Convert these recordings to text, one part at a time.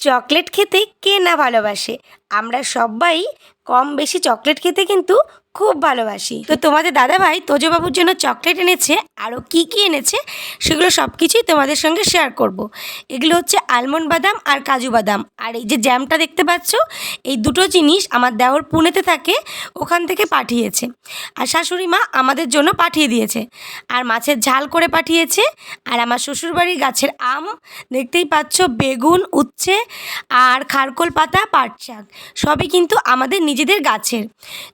Chocolate খেতে কে না ভালোবাসে? আমরা সবাই কম বেশি চকলেট খেতে কিন্তু খুব ভালোবাসি। তো তোমাদের দাদাভাই তোজবাবুর জন্য চকলেট এনেছে, আরও কি কি এনেছে, সেগুলো সব কিছুই তোমাদের সঙ্গে শেয়ার করব। এগুলো হচ্ছে আলমন্ড বাদাম আর কাজু বাদাম। আর এই যে জ্যামটা দেখতে পাচ্ছ, এই দুটো জিনিস আমার দেওর পুনেতে থাকে, ওখান থেকে পাঠিয়েছে। আর শাশুড়ি মা আমাদের জন্য পাঠিয়ে দিয়েছে। আর মাছের ঝাল করে পাঠিয়েছে। আর আমার শ্বশুরবাড়ির গাছের আম, দেখতেই পাচ্ছ, বেগুন, উচ্ছে আর খারকোল পাতা পাট শাক সবই কিন্তু আমাদের নিজেদের গাছের।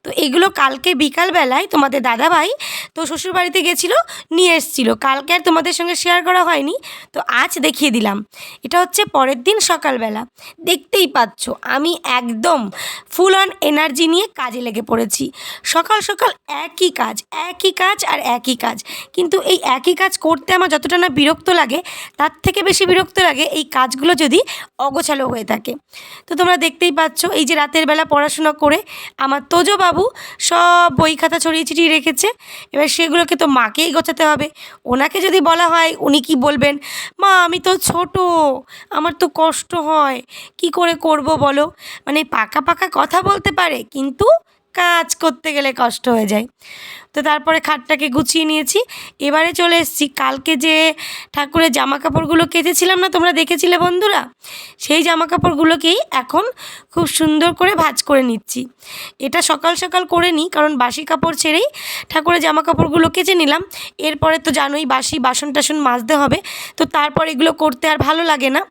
তো এগুলো কালকে বিকালবেলায় তোমাদের দাদাভাই তো শ্বশুরবাড়িতে গেছিল, নিয়ে এসেছিল। কালকে আর তোমাদের সঙ্গে শেয়ার করা হয়নি। তো আজ দেখিয়ে দিলাম। এটা হচ্ছে পরের দিন সকালবেলা। দেখতেই পাচ্ছ, আমি একদম ফুল অন এনার্জি নিয়ে কাজে লেগে পড়েছি। সকাল সকাল একই কাজ একই কাজ আর একই কাজ। কিন্তু এই একই কাজ করতে আমার যতটা না বিরক্ত লাগে, তার থেকে বেশি বিরক্ত লাগে এই কাজগুলো যদি অগোছালো হয়ে থাকে। তো তোমরা দেখতেই পাচ্ছ, এই যে রাতের বেলা পড়াশোনা করে আমার তোজো বাবু সব বই খাতা ছড়িয়ে ছিটিয়ে রেখেছে। এবার সেগুলোকে তো মাকেই গোছাতে হবে। ওনাকে যদি বলা হয়, উনি কি বলবেন? মা, আমি তো ছোট, আমার তো কষ্ট হয়। কি করে করব বলো? মানে পাকা পাকা কথা বলতে পারে, কিন্তু কাজ করতে গেলে কষ্ট হয়ে যায়। তো তারপরে খাটটাকে গুছিয়ে নিয়েছি। এবারে চলে এসেছি। কালকে যে ঠাকুরের জামা কাপড়গুলো কেচেছিলাম না, তোমরা দেখেছিলে বন্ধুরা? সেই জামা কাপড়গুলোকেই এখন খুব সুন্দর করে ভাঁজ করে নিচ্ছি। এটা সকাল সকাল করে নিই, কারণ বাসি কাপড় ছেড়েই ঠাকুরের জামা কাপড়গুলো কেচে নিলাম। এরপরে তো জানোই বাসি বাসন টাসন মাজতে হবে। তো তারপর এগুলো করতে আর ভালো লাগে না।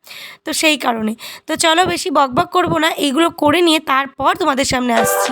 তো সেই কারণে। তো চলো বেশি বকবক করব না। এগুলো করে নিয়ে তারপর তোমাদের সামনে আসছি।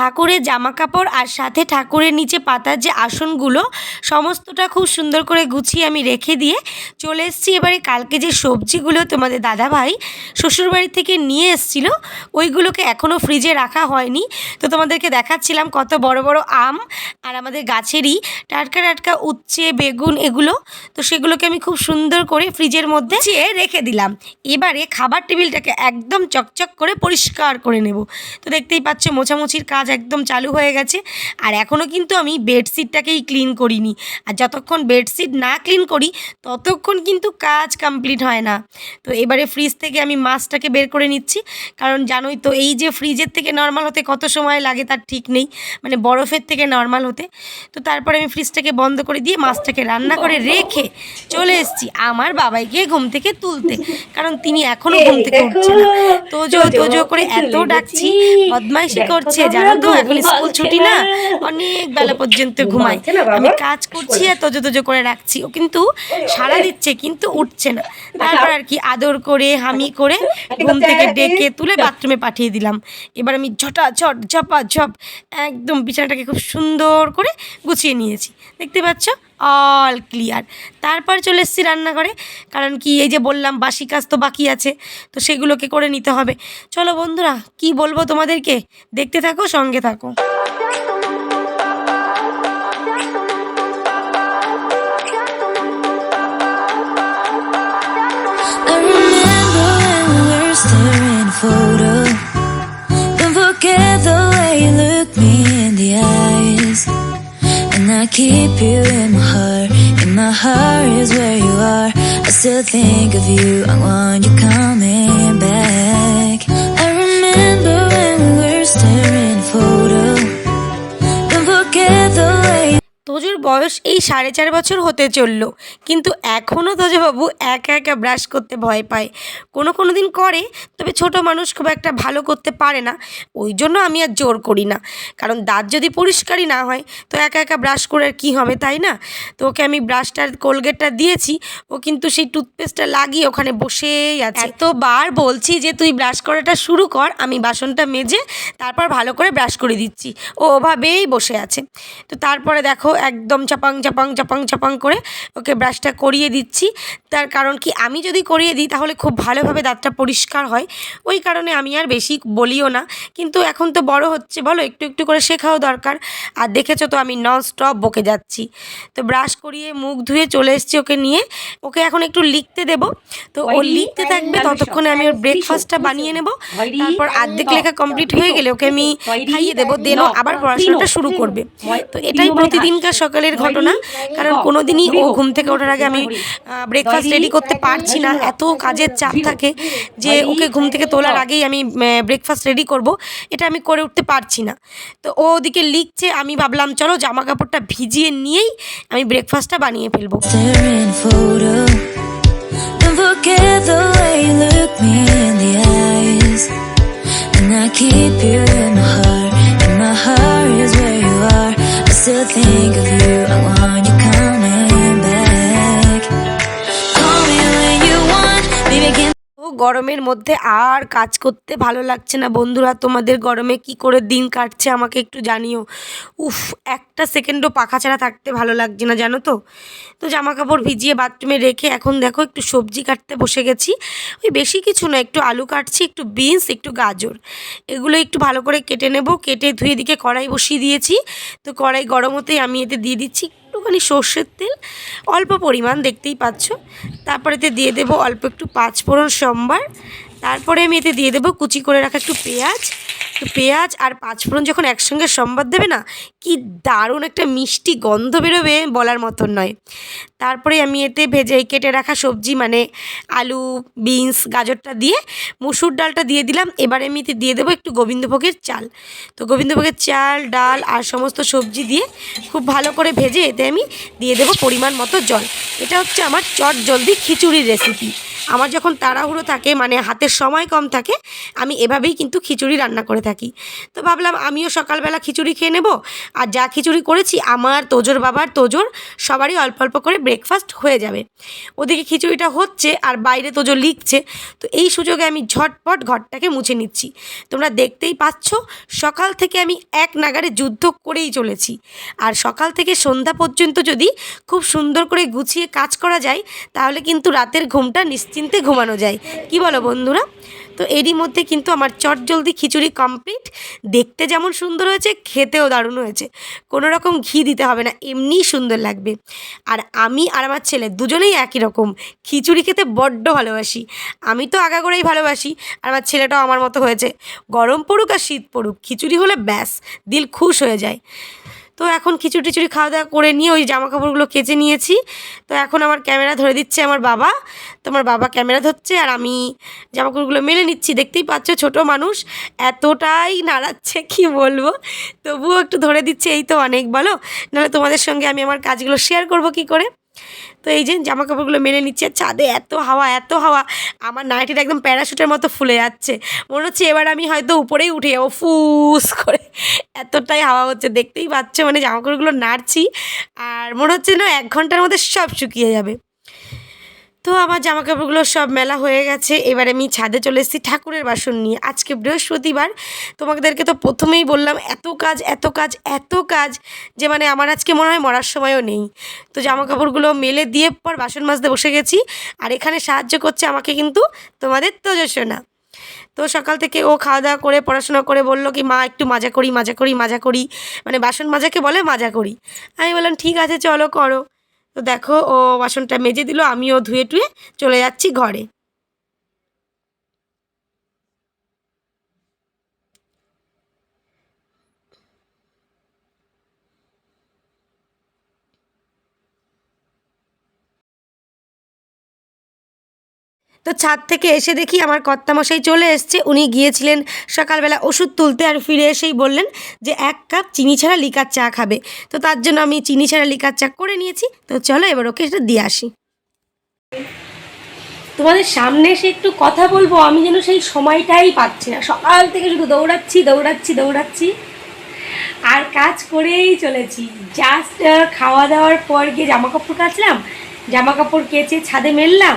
ঠাকুরের জামা কাপড় আর সাথে ঠাকুরের নিচে পাতার যে আসনগুলো, সমস্তটা খুব সুন্দর করে গুছিয়ে আমি রেখে দিয়ে চলে এসেছি। এবারে কালকে যে সবজিগুলো তোমাদের দাদাভাই শ্বশুরবাড়ি থেকে নিয়ে এসেছিল, ওইগুলোকে এখনও ফ্রিজে রাখা হয়নি। তো তোমাদেরকে দেখাচ্ছিলাম কত বড় বড় আম আর আমাদের গাছেরই টাটকা টাটকা উচ্ছে, বেগুন এগুলো। তো সেগুলোকে আমি খুব সুন্দর করে ফ্রিজের মধ্যে রেখে দিলাম। এবারে খাবার টেবিলটাকে একদম চকচক করে পরিষ্কার করে নেব। তো দেখতেই পাচ্ছ মোছামুছির কাজ একদম চালু হয়ে গেছে। আর এখনও কিন্তু আমি বেডশিটটাকেই ক্লিন করিনি। আর যতক্ষণ বেডশিট না ক্লিন করি ততক্ষণ কিন্তু কাজ কমপ্লিট হয় না। তো এবারে ফ্রিজ থেকে আমি মাছটাকে বের করে নিচ্ছি। কারণ জানোই তো এই যে ফ্রিজের থেকে নর্মাল হতে কত সময় লাগে তার ঠিক নেই। মানে বরফের থেকে নর্মাল হতে। তো তারপরে আমি ফ্রিজটাকে বন্ধ করে দিয়ে মাছটাকে রান্না করে রেখে চলে এসেছি আমার বাবাইকে ঘুম থেকে তুলতে। কারণ তিনি এখনও ঘুম থেকে উঠছে না। তোজো তোজো করে এত ডাকছি বদমাইশি করছে জানো তো এখন স্কুল ছুটি না? অনেক বেলা পর্যন্ত ঘুমাই আমি কাজ করছি আর তজো তজো করে রাখছি। ও কিন্তু সাড়া দিচ্ছে কিন্তু উঠছে না। তারপর আর কি আদর করে হামি করে ঘুম থেকে ডেকে তুলে বাথরুমে পাঠিয়ে দিলাম। এবার আমি ঝটা ঝট ঝপা ঝপ একদম বিছানাটাকে খুব সুন্দর করে গুছিয়ে নিয়েছি। দেখতে পাচ্ছ? All clear. তারপর চলে এসেছি রান্নাঘরে, কারণ কি এই যে বললাম, বাসি কাজ তো বাকি আছে, তো সেগুলোকে করে নিতে হবে। চলো বন্ধুরা, কি বলব তোমাদেরকে? দেখতে থাকো, সঙ্গে থাকো। Forget the way you look me. I keep you in my heart. In my heart is where you are. I still think of you. I want you coming back. I remember when we were staring তোজোর বয়স এই সাড়ে চার বছর হতে চলল। কিন্তু এখনও তোজবাবু একা একা ব্রাশ করতে ভয় পায়। কোনো কোনো দিন করে, তবে ছোট মানুষ খুব একটা ভালো করতে পারে না। ওই জন্য আমি আর জোর করি না। কারণ দাঁত যদি পরিষ্কারই না হয়, তো একা একা ব্রাশ করে আর কী হবে, তাই না? তো ওকে আমি ব্রাশটার কোলগেটটা দিয়েছি। ও কিন্তু সেই টুথপেস্টটা লাগিয়ে ওখানে বসেই আছে। এতবার বলছি যে তুই ব্রাশ করাটা শুরু কর, আমি বাসনটা মেজে তারপর ভালো করে ব্রাশ করে দিচ্ছি। ও ওভাবেই বসে আছে। তো তারপরে দেখো একদম চাপাং চাপাং চাপাং চাপাং করে ওকে ব্রাশটা করিয়ে দিচ্ছি। তার কারণ কি আমি যদি করিয়ে দিই তাহলে খুব ভালোভাবে দাঁতটা পরিষ্কার হয়। ওই কারণে আমি আর বেশি বলিও না। কিন্তু এখন তো বড় হচ্ছে বলো একটু একটু করে শেখাও দরকার। আর দেখেছ তো আমি নন স্টপ বকে যাচ্ছি। তো ব্রাশ করিয়ে মুখ ধুয়ে চলে এসেছি ওকে নিয়ে। ওকে এখন একটু লিখতে দেবো। তো ও লিখতে থাকবে ততক্ষণে আমি ওর ব্রেকফাস্টটা বানিয়ে নেব। তারপর অর্ধেক লেখা কমপ্লিট হয়ে গেলে ওকে আমি খাইয়ে দেবো দেন আবার পড়াশোনাটা শুরু করবে। তো এটাই প্রতিদিনকার সকালের ঘটনা, কারণ কোনো দিনই ও ঘুম থেকে ওঠার আগে আমি ব্রেকফাস্ট রেডি করতে পারছি না। এত কাজের চাপ থাকে যে ওকে ঘুম থেকে তোলার আগেই আমি ব্রেকফাস্ট রেডি করব। এটা আমি করে উঠতে পারছি না। তো ও ওদিকে লিখছে, আমি ভাবলাম, চলো জামা কাপড়টা ভিজিয়ে নিয়েই আমি ব্রেকফাস্টটা বানিয়ে ফেলব। In I keep you in my heart. And my heart. Still think of you. I want গরমের মধ্যে আর কাজ করতে ভালো লাগছে না। বন্ধুরা, তোমাদের গরমে কি করে দিন কাটছে আমাকে একটু জানিও। উফ, একটা সেকেন্ডও পাখা ছাড়া থাকতে ভালো লাগছে না, জানো তো? তো জামা কাপড় ভিজিয়ে বাথরুমে রেখে এখন দেখো একটু সবজি কাটতে বসে গেছি। ওই বেশি কিছু না, একটু আলু কাটছি, একটু বিনস একটু গাজর। এগুলো একটু ভালো করে কেটে নেব, কেটে ধুয়ে দিকে কড়াই বসিয়ে দিয়েছি। তো কড়াই গরম হতেই আমি এতে দিয়ে দিচ্ছি একটুখানি সর্ষের তেল, অল্প পরিমাণ দেখতেই পাচ্ছ। তারপরে এতে দিয়ে দেবো অল্প একটু পাঁচ পাঁচফোড়ন সম্বার। তারপরে আমি এতে দিয়ে দেবো কুচি করে রাখা একটু পেঁয়াজ। পেঁয়াজ আর পাঁচফোড়ন যখন একসঙ্গে সম্বাদ দেবে না, কি দারুণ একটা মিষ্টি গন্ধ বেরোবে বলার মতন নয়। তারপরে আমি এতে ভেজে কেটে রাখা সবজি মানে আলু, বিনস, গাজরটা দিয়ে মুসুর ডালটা দিয়ে দিলাম। এবারে আমি এতে দিয়ে দেবো একটু গোবিন্দভোগের চাল। তো গোবিন্দভোগের চাল, ডাল আর সমস্ত সবজি দিয়ে খুব ভালো করে ভেজে এতে আমি দিয়ে দেবো পরিমাণ মতো জল। এটা হচ্ছে আমার চট জলদি খিচুড়ির রেসিপি। আমার যখন তাড়াহুড়ো থাকে মানে হাতের সময় কম থাকে, আমি এভাবেই কিন্তু খিচুড়ি রান্না করে থাকি। তো ভাবলাম আমিও সকালবেলা খিচুড়ি খেয়ে নেব। আর যা খিচুড়ি করেছি, আমার, তোজোর বাবার, তোজোর সবারই অল্প অল্প করে ব্রেকফাস্ট হয়ে যাবে। ওদিকে খিচুড়িটা হচ্ছে আর বাইরে তোজো লিখছে। তো এই সুযোগে আমি ঝটপট ঘরটাকে মুছে নিচ্ছি। তোমরা দেখতেই পাচ্ছ, সকাল থেকে আমি এক নাগারে যুদ্ধ করেই চলেছি। আর সকাল থেকে সন্ধ্যা পর্যন্ত যদি খুব সুন্দর করে গুছিয়ে কাজ করা যায়, তাহলে কিন্তু রাতের ঘুমটা নিশ্চিন্তে ঘুমানো যায়। কি বলো বন্ধুরা? তো এরই মধ্যে কিন্তু আমার চটজলদি খিচুড়ি কমপ্লিট দেখতে যেমন সুন্দর হয়েছে, খেতেও দারুণ হয়েছে। কোনো রকম ঘি দিতে হবে না, এমনিই সুন্দর লাগবে। আর আমি আর আমার ছেলে দুজনেই একই রকম, খিচুড়ি খেতে বড্ড ভালোবাসি। আমি তো আগাগোড়াই ভালোবাসি, আর আমার ছেলেটাও আমার মতো হয়েছে। গরম পড়ুক আর শীত পড়ুক, খিচুড়ি হলে ব্যাস, দিল খুশ হয়ে যায়। তো এখন খিচুড়ি টিচুড়ি খাওয়া দাওয়া করে নিয়ে ওই জামা কাপড়গুলো কেচে নিয়েছি। তো এখন আমার ক্যামেরা ধরে দিচ্ছে আমার বাবা। তো আমার বাবা ক্যামেরা ধরছে আর আমি জামা কাপড়গুলো মেলে নিচ্ছি। দেখতেই পাচ্ছ ছোট মানুষ এতটাই নাড়াচ্ছে, কি বলব? তবুও একটু ধরে দিচ্ছে, এই তো অনেক, বলো? নাহলে তোমাদের সঙ্গে আমি আমার কাজগুলো শেয়ার করব কি করে? তো এই যে জামা কাপড়গুলো মেনে নিচ্ছে ছাদে এত হাওয়া এত হাওয়া। আমার নাইটিটা একদম প্যারাশুটের মতো ফুলে যাচ্ছে। মনে হচ্ছে এবার আমি হয়তো উপরেই উঠে যাব। ফুস করে। এতটাই হাওয়া হচ্ছে। দেখতেই পাচ্ছ মানে জামা কাপড়গুলো নাড়ছি, আর মনে হচ্ছে না এক ঘণ্টার মধ্যে সব শুকিয়ে যাবে। তো আমার জামা কাপড়গুলো সব মেলা হয়ে গেছে। এবারে আমি ছাদে চলে এসেছি ঠাকুরের বাসন নিয়ে। আজকে বৃহস্পতিবার। তোমাদেরকে তো প্রথমেই বললাম, এত কাজ এত কাজ এত কাজ যে মানে আমার আজকে মনে হয় মরার সময়ও নেই। তো জামা কাপড়গুলো মেলে দিয়ে পর বাসন মাজতে বসে গেছি। আর এখানে সাহায্য করছে আমাকে কিন্তু তোমাদের তেজস্বনা। তো সকাল থেকে ও খাওয়া দাওয়া করে, পড়াশোনা করে বলল কি, মা, একটু মাজা করি মাজা করি মাজা করি। মানে বাসন মাজাকে বলে মাজা করি। আমি বললাম, ঠিক আছে, চলো, করো। তো দেখো ও বাসনটা মেজে দিল আমিও ধুয়ে টুয়ে চলে যাচ্ছি ঘরে। তো ছাদ থেকে এসে দেখি আমার কর্তামশাই চলে এসছে। উনি গিয়েছিলেন সকালবেলা ওষুধ তুলতে আর ফিরে এসেই বললেন যে, এক কাপ চিনি ছাড়া লিকার চা খাবে। তো তার জন্য আমি চিনি ছাড়া লিকার চা করে নিয়েছি। তো চলো এবার ওকে সেটা দিয়ে আসি। তোমাদের সামনে এসে একটু কথা বলব। আমি যেন সেই সময়টাই পাচ্ছি না। সকাল থেকে শুধু দৌড়াচ্ছি দৌড়াচ্ছি দৌড়াচ্ছি। আর কাজ করেই চলেছি। জাস্ট খাওয়া দাওয়ার পর গিয়ে জামা কাপড় কাচলাম। জামা কাপড় কেচে ছাদে মেললাম।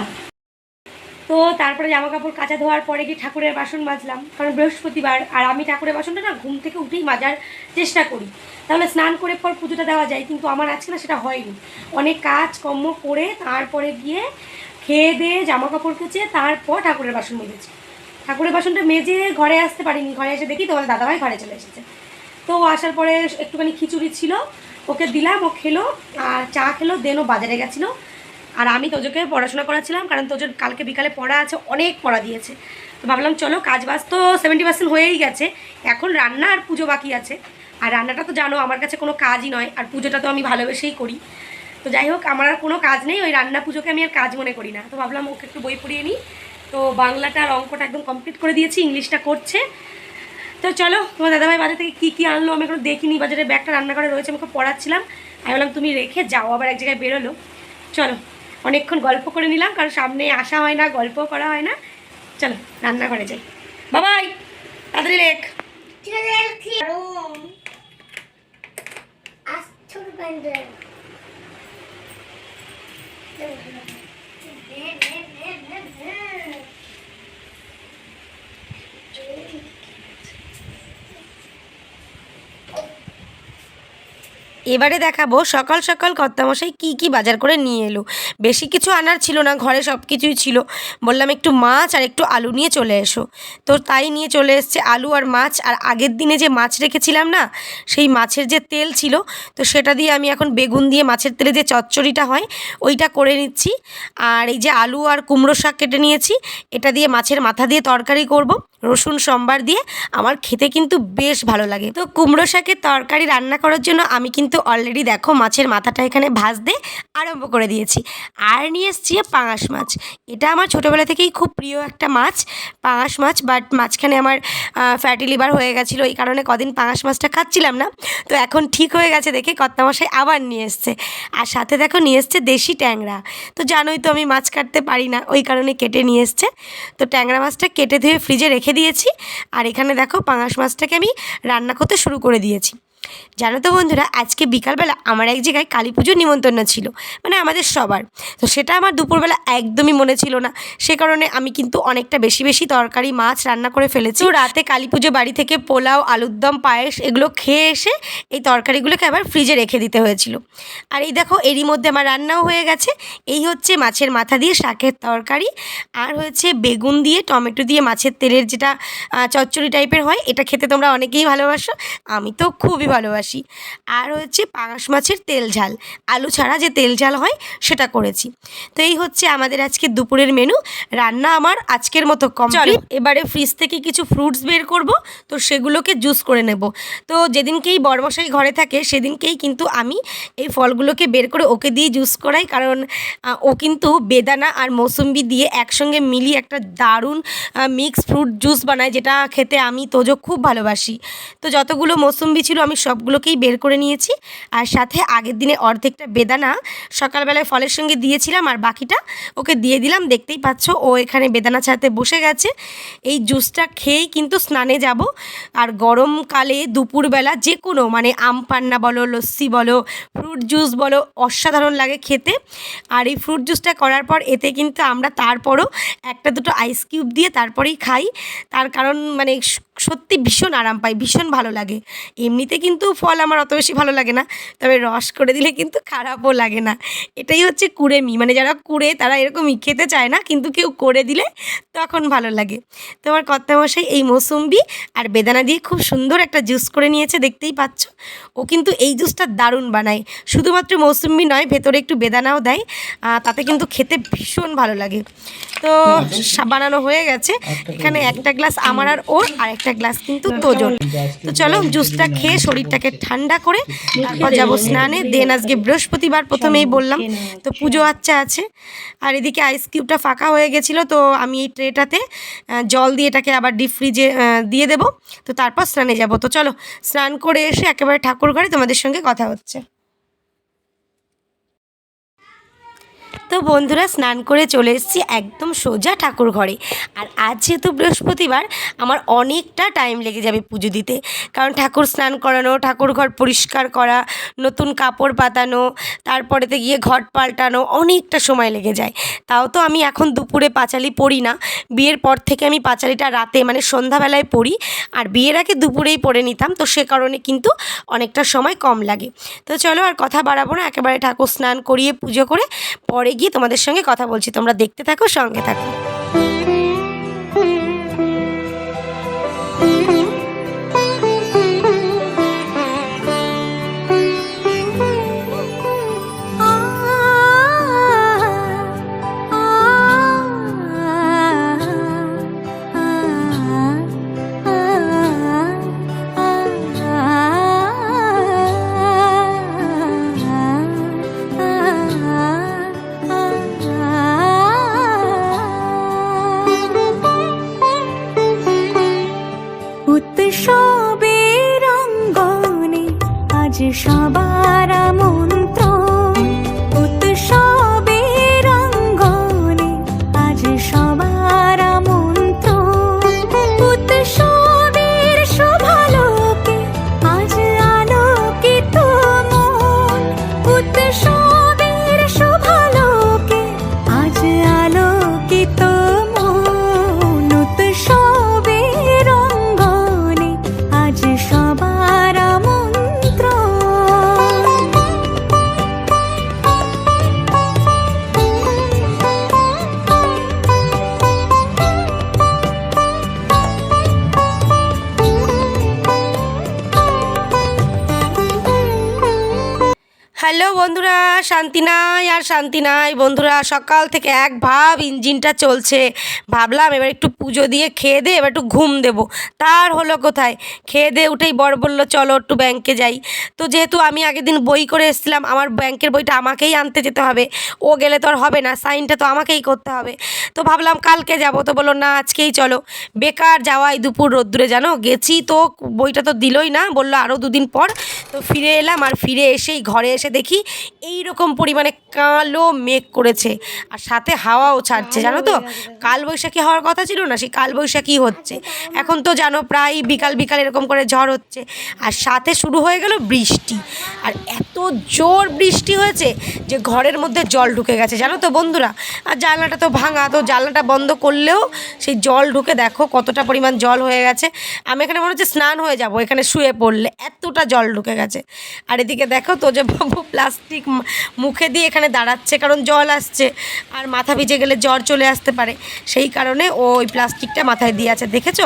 তো তারপরে জামা কাপড় কাচা ধোয়ার পরে গিয়ে ঠাকুরের বাসন মাজলাম। কারণ বৃহস্পতিবার, আর আমি ঠাকুরের বাসনটা না ঘুম থেকে উঠেই মাজার চেষ্টা করি। তাহলে স্নান করে পর পুজোটা দেওয়া যায়, কিন্তু আমার আজকে না সেটা হয়নি। অনেক কাজ, কর্ম করে তারপরে গিয়ে খেয়ে দিয়ে জামা কাপড় কেচে তারপর ঠাকুরের বাসন মেজেছি। ঠাকুরের বাসনটা মেজে ঘরে আসতে পারিনি। ঘরে এসে দেখি তোমার দাদাভাই ঘরে চলে এসেছে। তো ও আসার পরে একটুখানি খিচুড়ি ছিল, ওকে দিলাম, ও খেলো, আর চা খেলো, দেন ও বাজারে গেছিল। আর আমি তোজোকে পড়াশোনা করাচ্ছিলাম, কারণ তোজোর কালকে বিকালে পড়া আছে, অনেক পড়া দিয়েছে। তো ভাবলাম, চলো, কাজ বাজ তো সেভেন্টি পার্সেন্ট হয়েই গেছে। এখন রান্না আর পুজো বাকি আছে। আর রান্নাটা তো জানো, আমার কাছে কোনো কাজই নয়, আর পুজোটা তো আমি ভালোবেসেই করি। তো যাই হোক, আমার আর কোনো কাজ নেই, ওই রান্না পুজোকে আমি আর কাজ মনে করি না। তো ভাবলাম, ওকে একটু বই পড়িয়ে নিই। তো বাংলাটা আর অঙ্কটা একদম কমপ্লিট করে দিয়েছি, ইংলিশটা করছে। তো চলো, তোমার দাদাভাই বাজার থেকে কী কী আনলো আমি এখন দেখিনি, বাজারে ব্যাগটা রান্না করে রয়েছে আমাকে পড়াচ্ছিলাম। আমি বললাম তুমি রেখে যাও, আবার এক জায়গায় বেরোলো। চলো। অনেকক্ষণ গল্প করে নিলাম, কারণ সামনে আসা হয় না, গল্প করা হয় না। চলো রান্না করে যাই। বাবাই, তাড়াতাড়ি লেখ। এবারে দেখাবো সকাল সকাল কর্তামশাই কী কী বাজার করে নিয়ে এলো। বেশি কিছু আনার ছিল না, ঘরে সব কিছুই ছিল। বললাম, একটু মাছ আর একটু আলু নিয়ে চলে এসো। তো তাই নিয়ে চলে এসছে আলু আর মাছ। আর আগের দিনে যে মাছ রেখেছিলাম না, সেই মাছের যে তেল ছিল, তো সেটা দিয়ে আমি এখন বেগুন দিয়ে মাছের তেলে যে চচ্চড়িটা হয়, ওইটা করে নিচ্ছি। আর এই যে আলু আর কুমড়ো শাক কেটে নিয়েছি, এটা দিয়ে মাছের মাথা দিয়ে তরকারি করব। রসুন, সম্বার দিয়ে আমার খেতে কিন্তু বেশ ভালো লাগে। তো কুমড়ো শাকের তরকারি রান্না করার জন্য আমি কিন্তু অলরেডি দেখো মাছের মাথাটা এখানে ভাজতে আরম্ভ করে দিয়েছি। আর নিয়ে এসছি পাঙাশ মাছ। এটা আমার ছোটোবেলা থেকেই খুব প্রিয় একটা মাছ, পাঙাশ মাছ বাট মাঝখানে আমার ফ্যাটি লিভার হয়ে গেছিল, এই কারণে কদিন পাঙাশ মাছটা খাচ্ছিলাম না। তো এখন ঠিক হয়ে গেছে দেখে কর্তামশাই আবার নিয়ে এসছে। আর সাথে দেখো নিয়ে এসছে দেশি ট্যাংরা। তো জানোই তো আমি মাছ কাটতে পারি না, ওই কারণে কেটে নিয়ে এসছে। তো ট্যাংরা মাছটা কেটে ধুয়ে ফ্রিজে রেখে দিয়েছি। আর এখানে দেখো পাঙাশ মাছটাকে আমি রান্না করতে শুরু করে দিয়েছি। জানো তো বন্ধুরা, আজকে বিকালবেলা আমার এক জায়গায় কালী পুজোর নিমন্ত্রণ ছিল মানে আমাদের সবার। তো সেটা আমার দুপুরবেলা একদমই মনে ছিল না। সে কারণে আমি কিন্তু অনেকটা বেশি বেশি তরকারি, মাছ রান্না করে ফেলেছি। রাতে কালী পুজো বাড়ি থেকে পোলাও, আলুর দম, পায়েস এগুলো খেয়ে এসে এই তরকারিগুলোকে আবার ফ্রিজে রেখে দিতে হয়েছিল। আর এই দেখো, এরই মধ্যে আমার রান্নাও হয়ে গেছে। এই হচ্ছে মাছের মাথা দিয়ে শাকের তরকারি, আর হয়েছে বেগুন দিয়ে, টমেটো দিয়ে মাছের তেলের যেটা চচ্চড়ি টাইপের হয়, এটা খেতে তোমরা অনেকেই ভালোবাসো। আমি তো খুবই ভালোবাসি। আর হচ্ছে পাঙাশ মাছের তেল ঝাল। আলু ছাড়া যে তেল ঝাল হয়, সেটা করেছি। তো এই হচ্ছে আমাদের আজকে দুপুরের মেনু রান্না আমার আজকের মতো কম এবারে ফ্রিজ থেকে কিছু ফ্রুটস বের করব। তো সেগুলোকে জুস করে নেব। তো যেদিনকেই বড়মশাই ঘরে থাকে, সেদিনকেই কিন্তু আমি এই ফলগুলোকে বের করে ওকে দিয়ে জুস করাই। কারণ ও কিন্তু বেদানা আর মৌসুম্বি দিয়ে একসঙ্গে মিলিয়ে একটা দারুণ মিক্স ফ্রুট জুস বানায়, যেটা খেতে আমি, তোজো খুব ভালোবাসি। তো যতগুলো মৌসুম্বি ছিল, আমি সবগুলোকেই বের করে নিয়েছি। আর সাথে আগের দিনে অর্ধেকটা বেদানা সকালবেলায় ফলের সঙ্গে দিয়েছিলাম আর বাকিটা ওকে দিয়ে দিলাম। দেখতেই পাচ্ছ ও এখানে বেদানা ছাড়তে বসে গেছে। এই জুসটা খেয়েই কিন্তু স্নানে যাব। আর গরমকালে দুপুরবেলা যে কোনো মানে আম পান্না বলো, লস্যি বলো, ফ্রুট জুস বলো, অসাধারণ লাগে খেতে। আর এই ফ্রুট জুসটা করার পর এতে কিন্তু আমরা তারপরও একটা দুটো আইস কিউব দিয়ে তারপরেই খাই। তার কারণ মানে সত্যি ভীষণ আরাম পাই ভীষণ ভালো লাগে। এমনিতে কিন্তু ফল আমার অত বেশি ভালো লাগে না তবে রস করে দিলে কিন্তু খারাপও লাগে না। এটাই হচ্ছে কুড়েমি মানে যারা কুড়ে তারা এরকমই খেতে চায় না কিন্তু কেউ করে দিলে তখন ভালো লাগে। তোমার কর্তামশাই এই মৌসুম্বি আর বেদানা দিয়ে খুব সুন্দর একটা জুস করে নিয়েছে দেখতেই পাচ্ছ? ও কিন্তু এই জুসটা দারুণ বানায়। শুধুমাত্র মৌসুম্বি নয় ভেতরে একটু বেদানাও দেয় তাতে কিন্তু খেতে ভীষণ ভালো লাগে। তো সা- বানানো হয়ে গেছে। এখানে একটা গ্লাস আমার আর ওর আর একটা গ্লাস কিন্তু তোজোর তো চলো জুসটা খেয়ে শরীরটাকে ঠান্ডা করে তারপর যাব স্নানে। দেন আজকে বৃহস্পতিবার প্রথমেই বললাম তো পুজো আচ্ছা আছে। আর এদিকে আইস কিউবটা ফাঁকা হয়ে গেছিল তো আমি এই ট্রেটাতে জল দিয়ে এটাকে আবার ডিপ ফ্রিজে দিয়ে দেবো। তো তারপর স্নানে যাব। তো চলো স্নান করে এসে একেবারে ঠাকুর ঘরে তোমাদের সঙ্গে কথা হচ্ছে। তো বন্ধুরা স্নান করে চলে এসেছি একদম সোজা ঠাকুর ঘরে। আর আজ যেহেতু বৃহস্পতিবার, আমার অনেকটা টাইম লেগে যাবে পুজো দিতে। কারণ ঠাকুর স্নান করানো, ঠাকুর ঘর পরিষ্কার করা, নতুন কাপড় পাতানো, তারপরেতে গিয়ে ঘট পাল্টানো অনেকটা সময় লেগে যায়। তাও তো আমি এখন দুপুরে পাঁচালি পড়ি না। বিয়ের পর থেকে আমি পাঁচালিটা রাতে মানে সন্ধ্যাবেলায় পড়ি। আর বিয়ের আগে দুপুরেই পড়ে নিতাম, তো সে কারণে কিন্তু অনেকটা সময় কম লাগে। তো চলো আর কথা বাড়াবো না, একেবারে ঠাকুর স্নান করিয়ে পুজো করে, পরে গিয়ে তোমাদের সঙ্গে কথা বলছি। তোমরা দেখতে থাকো সঙ্গে থাকো। শান্তি নাই আর শান্তি নাই। বন্ধুরা, সকাল থেকে এক ভাব ইঞ্জিনটা চলছে। ভাবলাম এবার একটু পুজো দিয়ে খেয়ে দে এবার একটু ঘুম দেবো। তার হলো কোথায়? খেয়ে দিয়ে উঠেই বড় বলল, চলো একটু ব্যাংকে যাই। তো যেহেতু আমি আগের দিন বই করে এসেছিলাম, আমার ব্যাংকের বইটা আমাকেই আনতে যেতে হবে। ও গেলে তো আর হবে না, সাইনটা তো আমাকেই করতে হবে। তো ভাবলাম কালকে যাব। তো বলল, না, আজকেই চলো। বেকার যাওয়াই দুপুর রোদ্দুরে, জানো? গেছি তো, বইটা তো দিলই না, বলল আরও দুদিন পর। তো ফিরে এলাম আর ফিরে এসেই ঘরে এসে দেখি এই রকম পরিমাণে কালো মেঘ করেছে। আর সাথে হাওয়াও ছাড়ছে জানো তো? কালবৈশাখী হওয়ার কথা ছিল না? সেই কালবৈশাখী হচ্ছে। এখন তো জানো প্রায় বিকাল বিকাল এরকম করে ঝড় হচ্ছে। আর সাথে শুরু হয়ে গেল বৃষ্টি। আর এত জোর বৃষ্টি হয়েছে যে ঘরের মধ্যে জল ঢুকে গেছে জানো তো বন্ধুরা? আর জানলাটা তো ভাঙা তো জানলাটা বন্ধ করলেও সেই জল ঢুকে দেখো কতটা পরিমাণ জল হয়ে গেছে। আমি এখানে মনে হচ্ছে স্নান হয়ে যাব এখানে শুয়ে পড়লে এতটা জল ঢুকে গেছে। আর এদিকে দেখো তো যে বাবু প্লাস্টিক মুখে দিয়ে এখানে দাঁড়াচ্ছে কারণ জল আসছে আর মাথা ভিজে গেলে জ্বর চলে আসতে পারে। সেই কারণে ও ওই প্লাস্টিকটা মাথায় দিয়ে আছে, দেখেছ?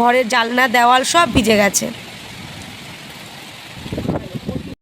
ঘরের জালনা, দেওয়াল সব ভিজে গেছে।